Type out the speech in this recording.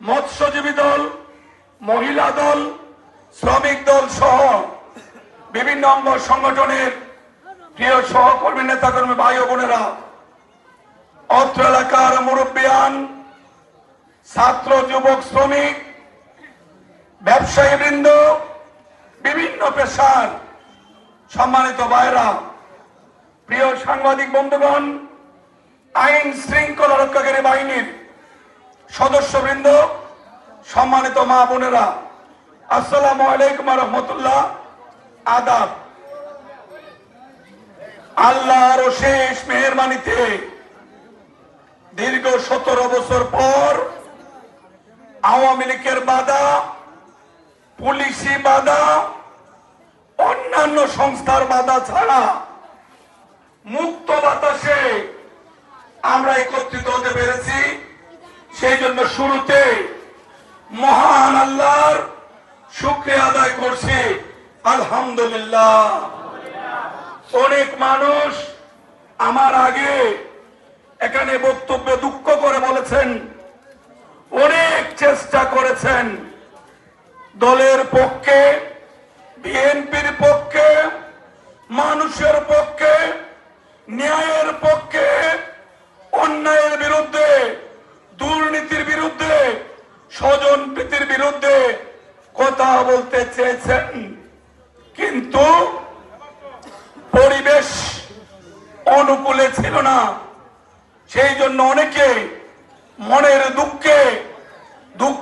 মৎস্যজীবী দল, মহিলা দল, শ্রমিক দল সহ বিভিন্ন অঙ্গ সংগঠনের প্রিয় সহকর্মী নেতাকর্মী ভাই ও বোনেরা, অত্র এলাকার মুরব্বিয়ান, ছাত্র, যুবক, শ্রমিক ব্যবসায়ী বৃন্দ বিভিন্ন পেশার সম্মানিত ভাইরা প্রিয় সাংবাদিক বন্ধুগণ, আইন শৃঙ্খলা রক্ষাকারী বাহিনীর সদস্যবৃন্দ, সম্মানিত মা বোনেরা, আসসালামু আলাইকুম রহমতুল্লাহ। আদাব। আল্লাহর শেষ মেহরবানিতে দীর্ঘ সতেরো বছর পর আওয়ামী লীগের বাধা, পুলিশি বাধা, অন্যান্য সংস্থার বাধা ছাড়া মুক্ত বাতাসে আমরা একত্রিত হতে পেরেছি। সেই জন্য শুরুতে মহান আল্লাহর শুক্রিয়া আদায় করছি। আলহামদুলিল্লাহ। অনেক মানুষ আমার আগে এখানে বক্তব্যে দুঃখ করে বলেছেন, অনেক চেষ্টা করেছেন। দলের পক্ষে, বিএনপির পক্ষে, মানুষের পক্ষে, ন্যায়ের পক্ষে, অন্যায়ের বিরুদ্ধে দুর্নীতির বিরুদ্ধে, স্বজন প্রীতির বিরুদ্ধে কথা বলতে চেয়েছেন। কিন্তু পরিবেশ অনুকূলে ছিল না। সেই জন্য অনেকে দুঃখ